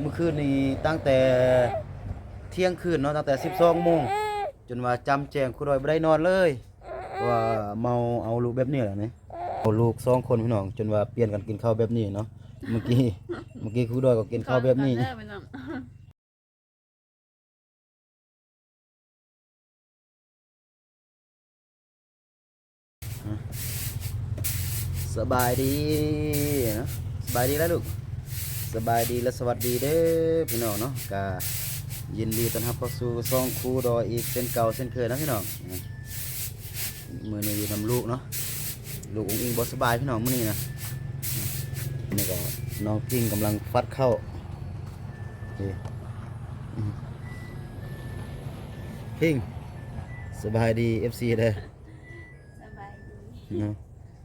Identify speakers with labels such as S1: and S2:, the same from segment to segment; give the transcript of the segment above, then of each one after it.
S1: เมื่อคืนนี้ตั้งแต่เที่ยงคืนเนาะตั้งแต่12โมงจนว่าจำแจงครูดอยบ่ได้นอนเลยว่าเมาเอาลูกแบบนี้แหละนี่เอาลูกสองคนพี่น้อง จนว่าเปลี่ยนกันกินข้าวแบบนี้เนาะเมื่อกี้เมื่อกี้ครูดอยก็กินข้าวแบบนี้สบายดีนะสบายดีแล้วลูก สบายดีและสวัสดีเด้อพี่น้องเนาะกายินดีต้อนรับเข้าสู่ซ่องครูดอยอีกเช่นเก่าเช่นเคยนะพี่น้องนะมือนี้อยู่นำลูกเนาะลูกอุ้งอิงบ่สบายพี่น้องมื้อนี้นะนี่ก็น้องพิงกำลังฟัดเข้านี่อืมพิงสบายดี FC เด้อ
S2: สบายดี
S1: เนาะ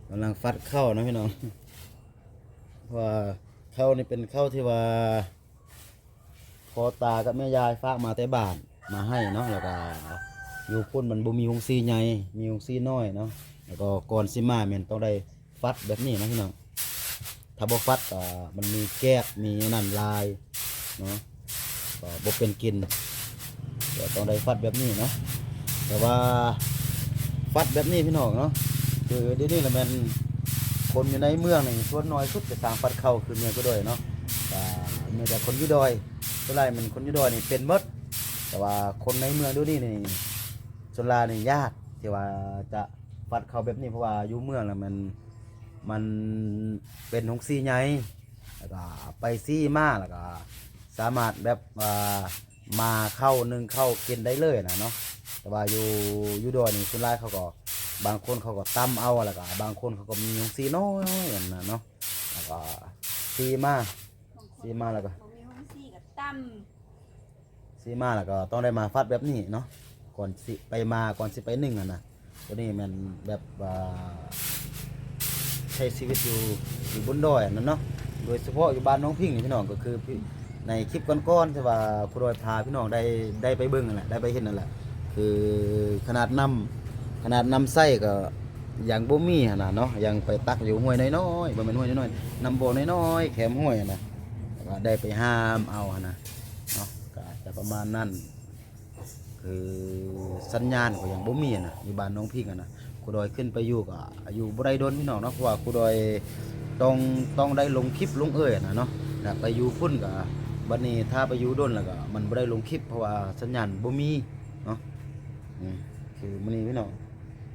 S1: กำลังฟัดเข้านะพี่น้องว่าเข้านี่เป็นข้าที่ว่าพอตากับแม่ยายฝากมาแต่บ้านมาให้เนาะแล้วก็อยู่พุ่นมันบ่มีหงซีใหญ่มีหงซีน้อยเนาะแล้วก็ก่อนสิมาแม่นต้องได้ฟัดแบบนี้นะพี่น้องถ้าบ่ฟัดก็มันมีแก้กมีนั่นลายเนาะก็บ่เป็นกินเดี๋ยวต้องได้ฟัดแบบนี้เนาะแต่ว่าฟัดแบบนี้พี่น้องเนาะคือเดี๋ยวนี้แหละแมัน คนอยู่ในเมืองนี่ส่วนน้อยสุดจะสร้างฟัดเข้าคือเมียก็ด้วยเนาะแต่เมีแต่คนยุดอยส่วนไรมันคนยุดอยนี่เป็นมดแต่ว่าคนในเมืองดูนี่นี่ส่วนลายนี่ยากที่ว่าจะฟัดเข้าแบบนี้เพราะว่าอยู่เมืองแล้วมันมันเป็นหงซีใหญ่แล้วก็ไปซี่มากแล้วก็สามารถแบบว่ามาเข้าหนึ่งเข้ากินได้เลยนะเนาะแต่ว่าอยู่ยุดอยนี่ส่วนลายเขาก็ บางคนเขาก็ตั้มเอาแล้วก็บางคนเขาก็มีหงซีน้อยอย่างนั้นเนาะแล้วก็ซีมาซีมาแล้วก็
S2: ผมมีห้องซี่กับตั้ม
S1: ซีมาแล้วก็ต้องได้มาฟัดแบบนี้เนาะก่อนสิไปมาก่อนสิไปหนึ่งอะนะตัวนี้มันแบบว่าใช้ชีวิตอยู่อยู่บนดอยอันนั้นเนาะโดยเฉพาะอยู่บ้านน้องพิงนี่พี่น้องก็คือพี่ในคลิปก่อนๆที่ว่าครูดอยพาพี่น้องได้ได้ไปเบิ่งนั่นแหละได้ไปเห็นนั่นแหละคือขนาดนำ ขนาดนำไส้ก็อยังบ่มีหั่นน่ะเนาะยังไปตักอยู่ห้วยน้อยๆบ่แม่นห้วยน้อยๆนำบ่น้อยๆแคมห้วยน่ะก็ได้ไปห้ามเอาหั่นน่ะเนาะก็อาจจะประมาณนั้นคือสัญญาณก็ยังบ่มีน่ะอยู่บ้านน้องพิงอะนะครูดอยขึ้นไปอยู่ก็อยู่บ่ได้โดนพี่น้องเนาะเพราะว่าครูดอยต้องต้องได้ลงคลิปลงเอ่ยน่ะเนาะแล้วไปอยู่พุ่นก็บัดนี้ถ้าไปอยู่โดนแล้วก็มันบ่ได้ลงคลิปเพราะว่าสัญญาณบ่มีเนาะอืมคือมื้อนี้พี่น้อง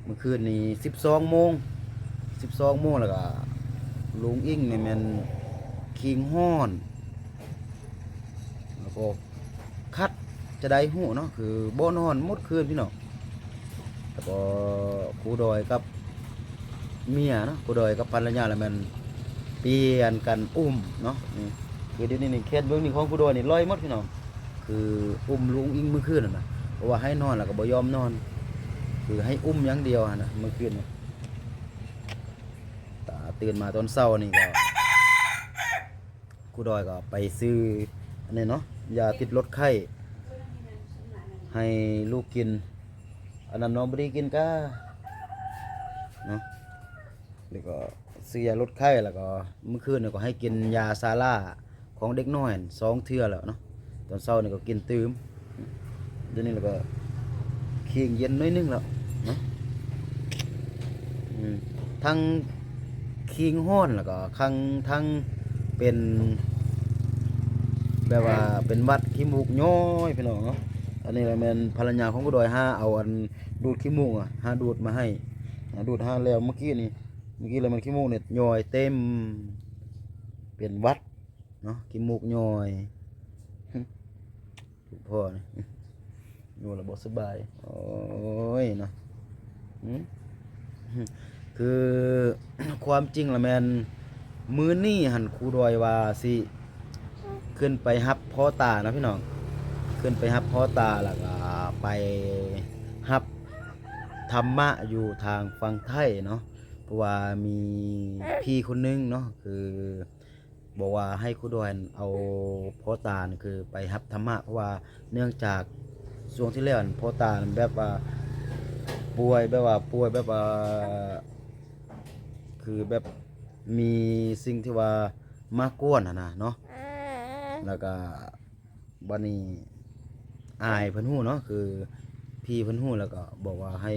S1: เมื่อคืนนี้สิบสองโมงสิบสองโมงแล้วก็ลุงอิงเนี่ยมันคิงห้อนแล้วก็คัดจะได้หูเนาะคือบ่นอนมดคืนพี่น้องแล้วก็ครูดอยกับเมียเนาะครูดอยกับภรรยาแล้วมันเปลี่ยนกันอุ้มเนาะนี่คือเดี๋ยวนี้นี่เคสเบื้องนี้ของครูดอยนี่ลอยมดพี่น้องคืออุ้มลุงอิงเมื่อคืนน่ะนะเพราะว่าให้นอนแล้วก็บ่ยอมนอน คือให้อุ้มอย่างเดียวอะนะเมื่อคืนตาตื่นมาตอนเช้านี่ก็ครูดอยก็ไปซื้ออันนี้เนาะยาติดลดไข้ให้ลูกกิน อันนั้นน้องไม่ได้กินก็เนาะแล้วก็ซื้อยาลดไข้แล้วก็เมื่อคืนเนี่ยก็ให้กินยาซาร่าของเด็กน้อยสองเทื่อแล้วเนาะตอนเช้านี่ก็กินตืมเดี๋ยวนี้แล้วก็เคียงเย็นน้อยนึงแล้ว ทั้งคิงห้อนแล้วก็ทั้งทั้งเป็นแบบว่าเป็นวัดขี้มูกย้อยพี่น้องเนาะอันนี้แหละแม่นภรรยาของกูดอยห้าเอาอันดูดขี้มูกอะห้าดูดมาให้ดูดห้าแล้วเมื่อกี้นี่เมื่อกี้เลยมันขี้มูกเนี่ยย้อยเต็มเป็นวัดเนาะขี้มูกย้อยลูกพ่อนี่อยู่ระบบสบายโอ้ยเนาะ คือความจริงละแมนมือนี่หันครูดอยว่าสิขึ้นไปฮับพ่อตานะพี่น้องขึ้นไปฮับพ่อตาแล้วก็ไปฮับธรรมะอยู่ทางฝั่งไทยเนาะเพราะว่ามีพี่คนนึงเนาะคือบอกว่าให้ครูดอยเอาพ่อตาคือไปฮับธรรมะเพราะว่าเนื่องจากช่วงที่แล้วนั่นพ่อตาแบบว่าป่วยแบบว่าป่วยแบบว่า คือแบบมีสิ่งที่ว่ามากวนอะนะเนาะแล้วก็บันนี้อายเพิ่นฮู้เนาะคือ พี่เพิ่นฮู้แล้วก็บอกว่าให้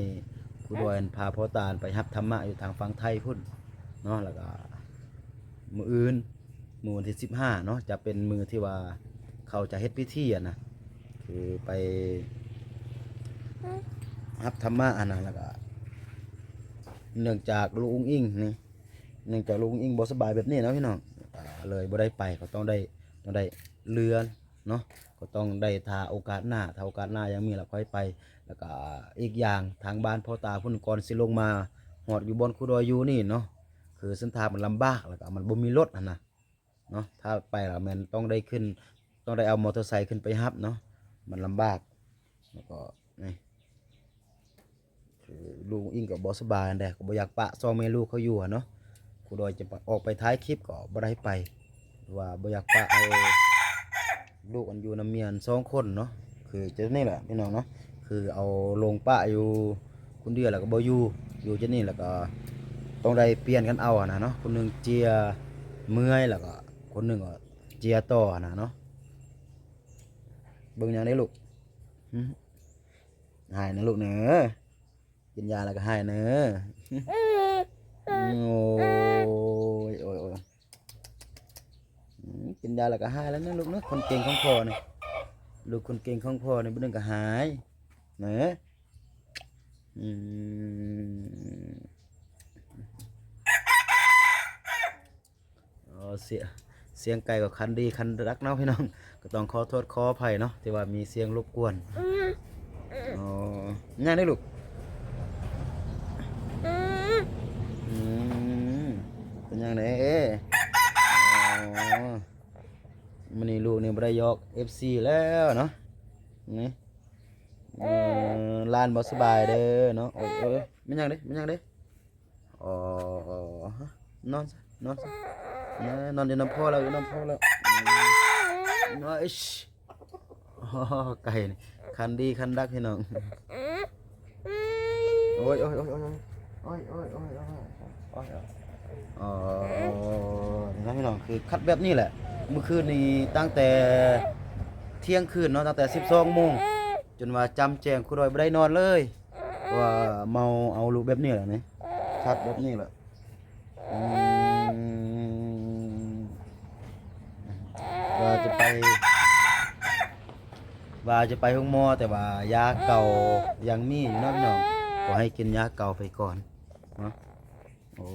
S1: ครูดอยพาพ่อตาลไปรับธรรมะอยู่ทางฝั่งไทยพุ่นเนาะแล้วก็มืออื่นมื้อวันที่15เนาะจะเป็นมือที่ว่าเขาจะเฮ็ดพิธีอะนะคือไปรับธรรมะอะนะแล้วก็ เนื่องจากลุงอิงนี่เนื่องจากลุงอิงบ่สบายแบบนี้นะพี่น้องเลยบ่ได้ไปก็ต้องได้ต้องได้เรือนเนาะก็ต้องได้ทาโอกาสหน้าถ้าโอกาสหน้ายังมีแล้วค่อยไป แล้วก็อีกอย่างทางบ้านพ่อตาพุ่นก่อนสิลงมาหอดอยู่บนคูดอยอยู่นี่เนาะคือเส้นทางมันลำบากแล้วก็มันบ่มีรถนะเนาะถ้าไปแล้วมันต้องได้ขึ้น ต้องได้เอามอเตอร์ไซค์ขึ้นไปฮับเนาะมันลำบากแล้วก็ ลุงอิงกับบอสบายนั่นแหละก็บ่อยากปะซองแม่ลูกเขาอยู่อะเนาะครูดอยจะออกไปท้ายคลิปก็บ่ได้ไป ว่าบ่อยากปะเอาลูกอันอยู่น้ำเมียนสองคนเนาะคือจะนี่แหละพี่น้องเนาะคือเอาลงปะอยู่คนเดียวแล้วก็บ่อยู่อยู่จะนี่แล้วก็ต้องได้เปลี่ยนกันเอาอะนะเนาะคนหนึ่งเจียเมื่อยแล้วก็คนหนึ่งก็เจียต่ออะนะเนาะเบิ่งยังได้ลูกหึหายนะลูกเนอะ กินยาแล้วก็ให้เนอะโอ้ยโอ้ยโอ้ยอืมกินยาแล้วก็หายแล้วนะลูกเนอะคนเก่งของพ่อนี่ลูกคนเก่งของพ่อนี่บ่นึงก็หายเนอะอืมอ๋อเสียเสียงไก่กับคันดีคันรักเนาะพี่น้อง ก็ต้องขอโทษขออภัยเนาะที่ว่ามีเสียงรบกวนอ๋อง่ายได้อลูก อืมเป็น ยังไงมันนี่ลูกนี่บ่ได้ยอก FC แล้วเนาะนี่ลานบ่สบายเด้อเนาะโอ้ยโอ้ยมันยังเด้มันยังเด้อ๋อนอนซะนอนซะเออนอนอยู่น้ำพ่อแล้วอยู่น้ำพ่อแล้วนอนอิชไก่นี่คันดีคันดักพี่น้องโอ้ยโอ้ยโอ้ยโอ้ยโอ้ยโอ้ยโอ้ยโอ้ย อ้ยอ๋อนี่นะพี่น้องคือคัดแบบนี้แหละ เมื่อคืนนี้ตั้งแต่เที่ยงคืนเนาะตั้งแต่12โมงจนว่าจำแจงคุณรอยบ่ได้นอนเลย ว่าเมาเอาลูกแบบนี้แหละนี่คัดแบบนี้แหละอืมว่าจะไป ว่าจะไปห้องหมอแต่ว่ายาเก่ายังมีอยู่เนาะพี่น้องก็ให้กินยาเก่าไปก่อนเนาะ โอ้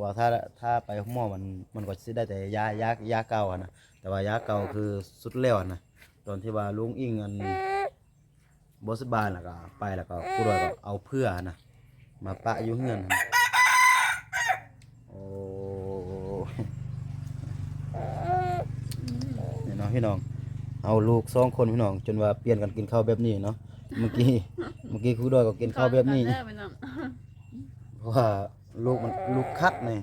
S1: ว่าถ้าถ้าไปห้อมอมันมันก็สิได้แต่ยายายาเก่าอะนะแต่ว่ายาเก่าคือสุดแล้วอะนะตอนที่ว่าลุงอิงอันบสบายแล้วก็ไปแล้วก็ผู้ดอยก็เอาเพื่อนะมาปะอยู่เฮือนนะโอ้นี่เนาะพี่น้อง เอาลูกสองคนพี่น้อง จนว่าเปลี่ยนกันกินข้าวแบบนี้เนาะเมื่อกี้เมื่อกี้ครูดอยก็กินข้าวแบบนี้
S2: เด้อพี่น้อง
S1: เพราะว่าลูกมันลูกคัดนี่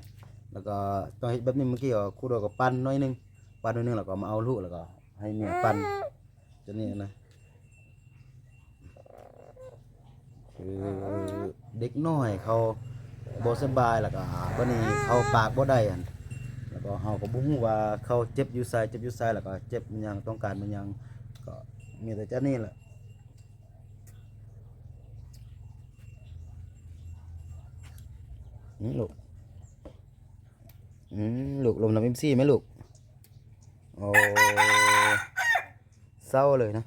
S1: แล้วก็ต้องเฮ็ดแบบนี้เมื่อกี้ก็ครูดอยก็ปั้นหน้อยหนึงปั้นหน้อยหนึงแล้วก็มาเอาลูกแล้วก็ ให้เมียปั้นจะนี่นะคือเด็กน้อยเขาบ่สบายแล้วก็บัดนี้เขาปากบ่ได้อันแล้วก็เฮาก็บ่ฮู้ว่าเขาเจ็บอยู่ไสเจ็บอยู่ไสแล้วก็เจ็บมันหยังต้องการมันหยังก็มีแต่จะนี่แหละ อืม ลูกอืมลูกลมน้ำเอ็มซี่ไหมลูก โอ้เศร้าเลยนะ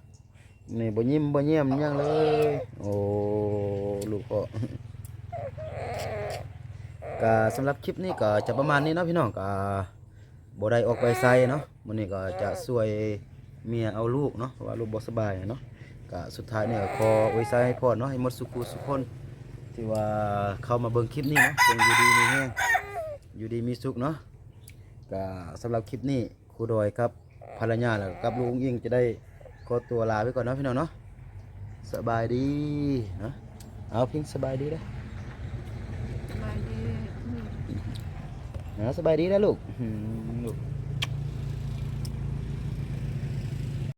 S1: นี่บ่ยิ้มบ่เยี่ยมยังเลย โอ้ลูกพ่อก็สำหรับคลิปนี้ก็จะประมาณนี้เนาะพี่น้องก็บ่ได้ออกไปไสเนาะมื้อนี้ก็จะช่วยเมียเอาลูกเนาะว่าลูกบ่สบายเนาะก็สุดท้ายเนี่ยก็ขออวยไสให้พ่อเนาะให้หมดสุขุสุขคน ที่ว่าเข้ามาเบิ่งคลิปนี้เนาะคงอยู่ดีมีแห้งอยู่ดีมีสุขเนาะก็สำหรับคลิปนี้ครูดอยครับภรรยาแล้วก็กับลุงอิงจะได้ขอตัวลาไปก่อนเนาะพี่น้องเนาะสบายดีเนาะเอาพิงสบายดีเด้อ
S2: สบายดี
S1: นะสบายดีนะลูกอืมลูก